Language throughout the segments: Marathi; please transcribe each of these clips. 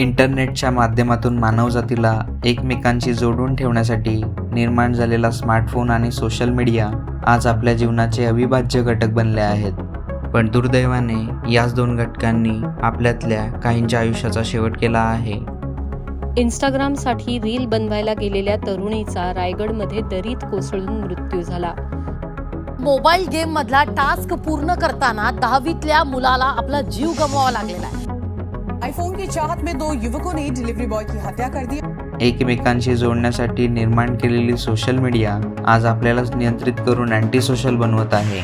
इंटरनेटच्या माध्यमातून मानवजातीला एकमेकांशी जोडून ठेवण्यासाठी निर्माण झालेला स्मार्टफोन आणि सोशल मीडिया आज आपल्या जीवनाचे अविभाज्य घटक बनले आहेत. पण दुर्दैवाने याच दोन घटकांनी आपल्यातल्या काहींच्या आयुष्याचा शेवट केला आहे. इंस्टाग्रामसाठी रील बनवायला गेलेल्या तरुणीचा रायगडमध्ये दरीत कोसळून मृत्यू झाला. मोबाईल गेम मधला टास्क पूर्ण करताना दहावीतल्या मुलाला आपला जीव गमवावा लागलेला आहे. आयफोन की चाहत में दो युवकों ने डिलीवरी बॉय की हत्या कर दी। एकमेकांशी जोडण्यासाठी निर्माण केलेली सोशल मीडिया आज आपल्यालाच नियंत्रित करून अँटी सोशल बनवत आहे.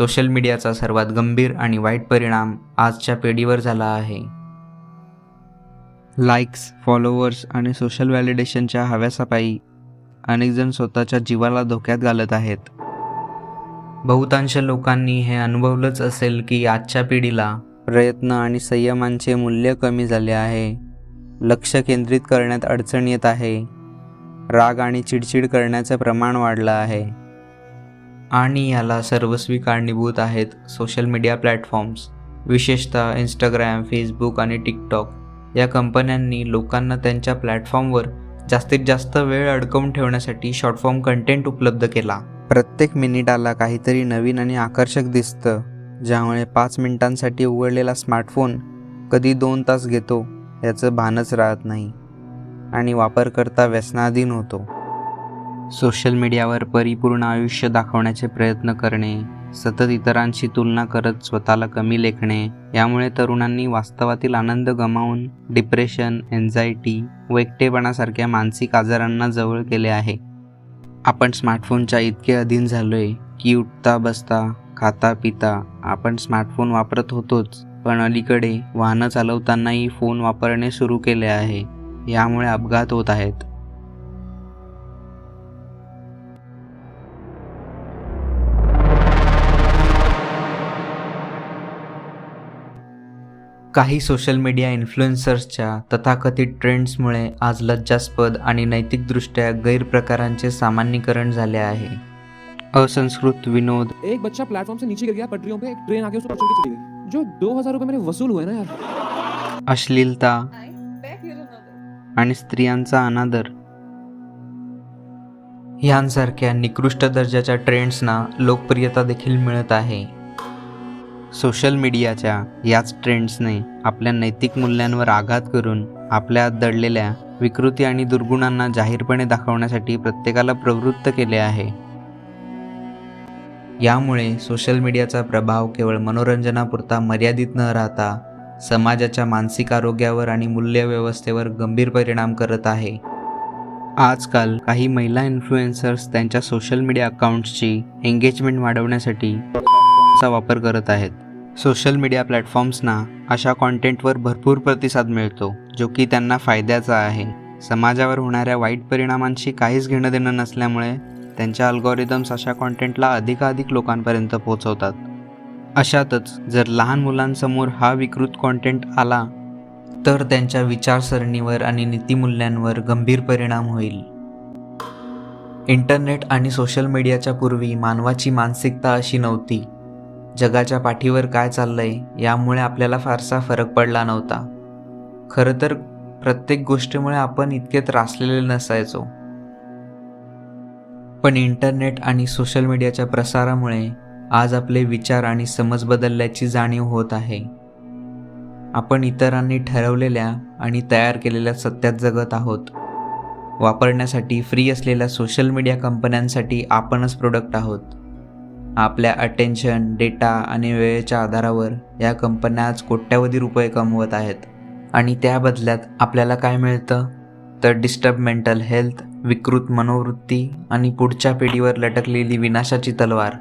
सोशल मीडियाचा सर्वात गंभीर आणि वाईट परिणाम आजच्या पिढीवर झाला आहे. लाईक्स फॉलोवर्स आणि सोशल व्हॅलिडेशनच्या हव्यासापायी अनेकजण स्वतःच्या जीवाला धोक्यात घालत आहेत. बहुतांश लोकांनी हे अनुभवलंच असेल की आजच्या पिढीला प्रयत्न आणि संयमांचे मूल्य कमी झाले आहे. लक्ष केंद्रित करण्यात अडचण येत आहे. राग आणि चिडचिड करण्याचं प्रमाण वाढलं आहे. आणि याला सर्वस्वी कारणीभूत आहेत सोशल मीडिया प्लॅटफॉर्म्स विशेषतः इंस्टाग्राम फेसबुक आणि टिकटॉक या कंपन्यांनी लोकांना त्यांच्या प्लॅटफॉर्मवर जास्तीत जास्त वेळ अडकवून ठेवण्यासाठी शॉर्ट फॉर्म कंटेंट उपलब्ध केला. प्रत्येक मिनिटाला काहीतरी नवीन आणि आकर्षक दिसतं ज्यामुळे पाच मिनिटांसाठी उघडलेला स्मार्टफोन कधी दोन तास घेतो याचं भानच राहत नाही. आणि वापरकर्ता व्यसनाधीन होतो. सोशल मीडियावर परिपूर्ण आयुष्य दाखवण्याचे प्रयत्न करणे सतत इतरांशी तुलना करत स्वतःला कमी लेखणे यामुळे तरुणांनी वास्तवातील आनंद गमावून डिप्रेशन एन्झायटी व एकटेपणासारख्या मानसिक आजारांना जवळ केले आहे. आपण स्मार्टफोनच्या इतके अधीन झालोय की उठता बसता खाता पिता आपण स्मार्टफोन वापरत होतोच पण अलीकडे वाहनं चालवतानाही फोन वापरणे सुरू केले आहे. यामुळे अपघात होत आहेत. काही सोशल मीडिया इन्फ्लुएन्सर्सच्या तथाकथित ट्रेंड्समुळे आज लज्जास्पद आणि नैतिकदृष्ट्या गैरप्रकारांचे सामान्यीकरण झाले आहे. असंस्कृत विनोद. एक बच्चा प्लेटफॉर्म से नीचे गिर गया पटरियों पे एक ट्रेन आके उसको के चली गई। जो दो हजार रुपए मेरे वसूल हुए ना यार। अश्लीलता आणि स्त्रियांचा अनादर. यांसारख्या निकृष्ट दर्जाच्या ट्रेंड्सना लोकप्रियता देखील मिळत आहे. सोशल मीडियाच्या याच ट्रेंड्सने आपल्या नैतिक मूल्यांवर आघात करून आपल्यात दडलेल्या विकृती आणि दुर्गुणांना जाहीरपणे दाखवण्यासाठी प्रत्येकाला प्रवृत्त केले आहे. यामुळे सोशल मीडियाचा प्रभाव केवळ मनोरंजनापुरता मर्यादित न राहता समाजाच्या मानसिक आरोग्यावर आणि मूल्यव्यवस्थेवर गंभीर परिणाम करत आहे. आजकाल काही महिला इन्फ्लुएन्सर्स त्यांच्या सोशल मीडिया अकाउंट्सची एंगेजमेंट वाढवण्यासाठी चा वापर करत आहेत. सोशल मीडिया प्लॅटफॉर्म्सना अशा कॉन्टेंटवर भरपूर प्रतिसाद मिळतो जो की त्यांना फायद्याचा आहे. समाजावर होणाऱ्या वाईट परिणामांशी काहीच घेणं देणं नसल्यामुळे त्यांच्या अल्गोरिदम्स अशा कॉन्टेंटला अधिकाधिक लोकांपर्यंत पोहोचवतात. अशातच जर लहान मुलांसमोर हा विकृत कॉन्टेंट आला तर त्यांच्या विचारसरणीवर आणि नीतिमूल्यांवर गंभीर परिणाम होईल. इंटरनेट आणि सोशल मीडियाच्या पूर्वी मानवाची मानसिकता अशी नव्हती. जगाच्या पाठीवर काय चाललंय यामुळे आपल्याला फारसा फरक पडला नव्हता. खरं तर प्रत्येक गोष्टीमुळे आपण इतके त्रासलेले नसायचो. पण इंटरनेट आणि सोशल मीडियाच्या प्रसारामुळे आज आपले विचार आणि समज बदलल्याची जाणीव होत आहे. आपण इतरांनी ठरवलेल्या आणि तयार केलेल्या सत्यात जगत आहोत. वापरण्यासाठी फ्री असलेल्या सोशल मीडिया कंपन्यांसाठी आपणच प्रोडक्ट आहोत. आपल्या अटेन्शन डेटा आणि वेळेच्या आधारावर या कंपन्या आज कोट्यावधी रुपये कमवत आहेत. आणि त्या बदल्यात आपल्याला काय मिळतं? तर डिस्टर्ब मेंटल हेल्थ विकृत मनोवृत्ती आणि पुढच्या पिढीवर लटकलेली विनाशाची तलवार.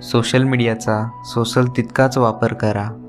सोशल मीडियाचा सोशल तितकाच वापर करा.